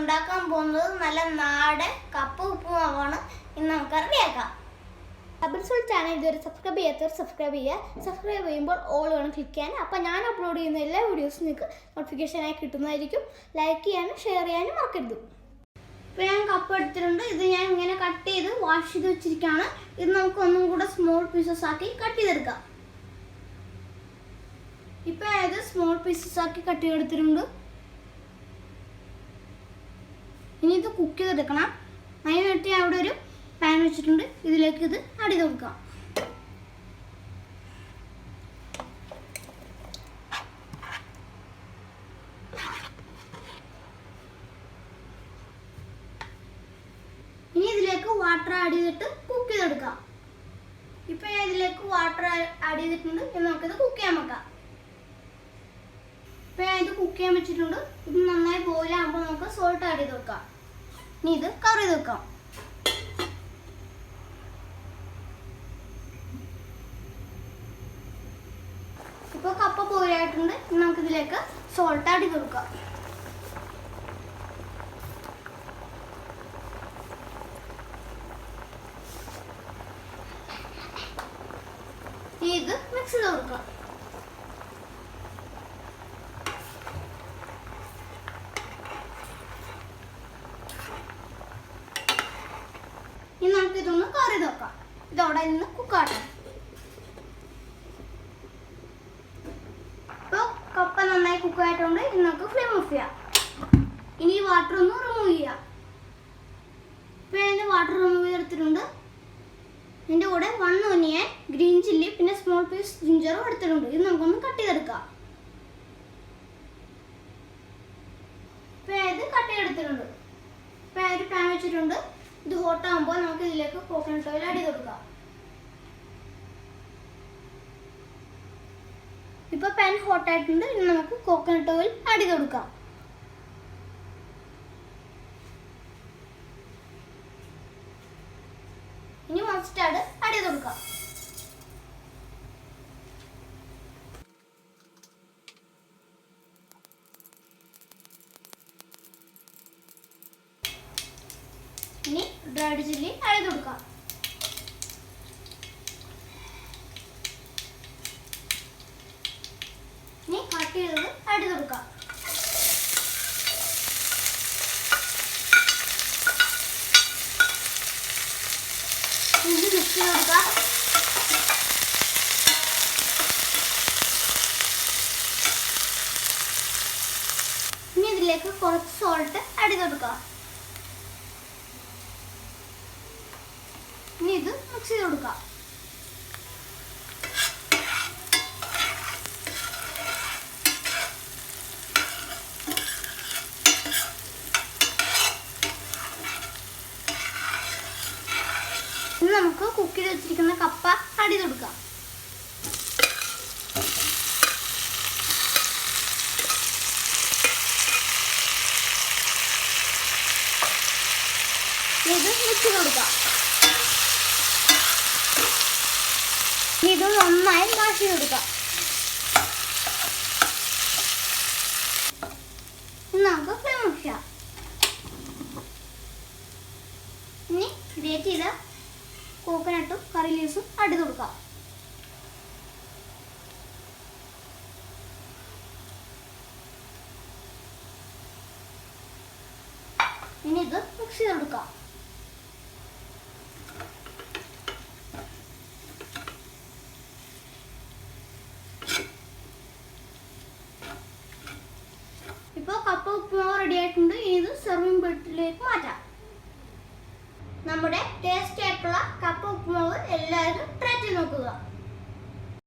ഉണ്ടാക്കാൻ പോകുന്നത് നല്ല നാടൻ കപ്പ ഉപ്പുമാവാണ് ഇന്ന് നമുക്ക് റെഡിയാക്കാം അബിൾസോൾ ചാനൽ ഇതുവരെ സബ്സ്ക്രൈബ് ചെയ്യാത്തവർ സബ്സ്ക്രൈബ് ചെയ്യുക. സബ്സ്ക്രൈബ് ചെയ്യുമ്പോൾ ഓൾ വേണം ക്ലിക്ക് ചെയ്യാൻ. അപ്പോൾ ഞാൻ അപ്ലോഡ് ചെയ്യുന്ന എല്ലാ വീഡിയോസും നിങ്ങൾക്ക് നോട്ടിഫിക്കേഷനായി കിട്ടുന്നതായിരിക്കും. ലൈക്ക് ചെയ്യാനും ഷെയർ ചെയ്യാനും മറക്കരുത്. ഇപ്പോൾ ഞാൻ കപ്പ് എടുത്തിട്ടുണ്ട്. ഇത് ഞാൻ ഇങ്ങനെ കട്ട് ചെയ്ത് വാഷ് ചെയ്ത് വെച്ചിരിക്കുകയാണ്. ഇത് നമുക്ക് ഒന്നും കൂടെ സ്മോൾ പീസസ് ആക്കി കട്ട് ചെയ്തെടുക്കാം. ഇപ്പം ഇത് സ്മോൾ പീസസ് ആക്കി കട്ട് ചെയ്തെടുത്തിട്ടുണ്ട്. ഇനി ഇത് കുക്ക് ചെയ്തെടുക്കണം. അതിന് വേണ്ടി അവിടെ ഒരു പാൻ വെച്ചിട്ടുണ്ട്. ഇതിലേക്ക് ഇത് ആഡ് ചെയ്ത് കൊടുക്കാം ഇനി ഇതിലേക്ക് വാട്ടർ ആഡ് ചെയ്തിട്ട് കുക്ക് ചെയ്തെടുക്കാം ഇപ്പൊ ഞാൻ ഇതിലേക്ക് വാട്ടർ ആഡ് ചെയ്തിട്ടുണ്ട്. ഇനി നമുക്കിത് കുക്ക് ചെയ്യാൻ വെക്കാം. ഇപ്പൊ ഞാൻ ഇത് കുക്ക് ചെയ്യാൻ വെച്ചിട്ടുണ്ട്. ഇത് നന്നായി ബോയിലാകുമ്പോൾ നമുക്ക് സോൾട്ട് ആഡ് ചെയ്ത് വെക്കാം ഇനി ഇത് കവർ ചെയ്ത് വെക്കാം. ഇപ്പൊ കപ്പ പോരായിട്ടുണ്ട്. ഇനി നമുക്ക് ഇതിലേക്ക് സോൾട്ട് ചെയ്ത് കൊടുക്കാം. ഇത് മിക്സ് ചെയ്ത് കൊടുക്കാം ഇനി നമുക്ക് ഇതൊന്ന് കറി നോക്കാം ഇതോടെ നിന്ന് കുക്കാട്ടെ ഇപ്പോൾ കപ്പ നന്നായി കുക്കായിട്ടുണ്ട് ഇനി നമുക്ക് ഫ്ലെയിം ഓഫ് ചെയ്യാം. ഇനി വാട്ടർ ഒന്ന് റിമൂവ് ചെയ്യാം. ഇപ്പൊ ഞാൻ വാട്ടർ റിമൂവ് ചെയ്തെടുത്തിട്ടുണ്ട്. ഇതിന്റെ കൂടെ വൺ ഒനിയൻ ഗ്രീൻ ചില്ലി പിന്നെ സ്മോൾ പീസ് ജിഞ്ചറും എടുത്തിട്ടുണ്ട്. ഇത് നമുക്കൊന്ന് കട്ട് ചെയ്തെടുക്കാം. ഇപ്പം ഇത് കട്ട് ചെയ്തെടുത്തിട്ടുണ്ട്. ഇപ്പൊ ഒരു പാൻ വെച്ചിട്ടുണ്ട്. ഇത് ഹോട്ട് ആകുമ്പോൾ നമുക്ക് ഇതിലേക്ക് കോക്കനട്ട് ഓയിൽ ആഡ് ചെയ്ത് കൊടുക്കാം. ഇപ്പൊ പാൻ ഹോട്ട് ആയിട്ടുണ്ട് ഇനി നമുക്ക് കോക്കനട്ട് ഓയിൽ ആഡ് ചെയ്ത് കൊടുക്കാം. ഇനി മസ്റ്റാർഡ് ആഡ് ചെയ്ത് കൊടുക്കാം ഇനി ഡ്രൈഡ് ചില്ലി ചെയ്ത് കൊടുക്കാം. ഇനി കട്ട് ചെയ്തത് ചെയ്ത് കൊടുക്കാം. ഇത് മിക്സ് ചെയ്ത് കൊടുക്കാം. ഇനി ഇതിലേക്ക് കുറച്ച് സോൾട്ട് അടി കൊടുക്കാം. ഇനി ഇത് മിക്സ് ചെയ്ത് കൊടുക്കാം. ഇനി നമുക്ക് കുക്ക് ചെയ്ത് വെച്ചിരിക്കുന്ന കപ്പ അടി കൊടുക്കാം. ഇത് മിക്സ് കൊടുക്കാം ഇനി ഇത് ഇനി നമുക്ക് ഫ്ലെയിം ചെയ്യാം ഇനി ഗ്രേറ്റ് ചെയ്ത കോക്കനട്ടും കറി ലീവ്സും അടി കൊടുക്കാം. ഇനി ഇത് മിക്സ് ചെയ്ത് കൊടുക്കാം ഇപ്പോൾ കപ്പ ഉപ്പുമാവ് റെഡി ആയിട്ടുണ്ട്. ഇനി ഇത് സെർവിങ് ബെഡിലേക്ക് മാറ്റാം. നമ്മുടെ ടേസ്റ്റ് ആയിട്ടുള്ള കപ്പ് ഉപ്പുമാവ് എല്ലാവരും ട്രൈ ചെയ്ത് നോക്കുക.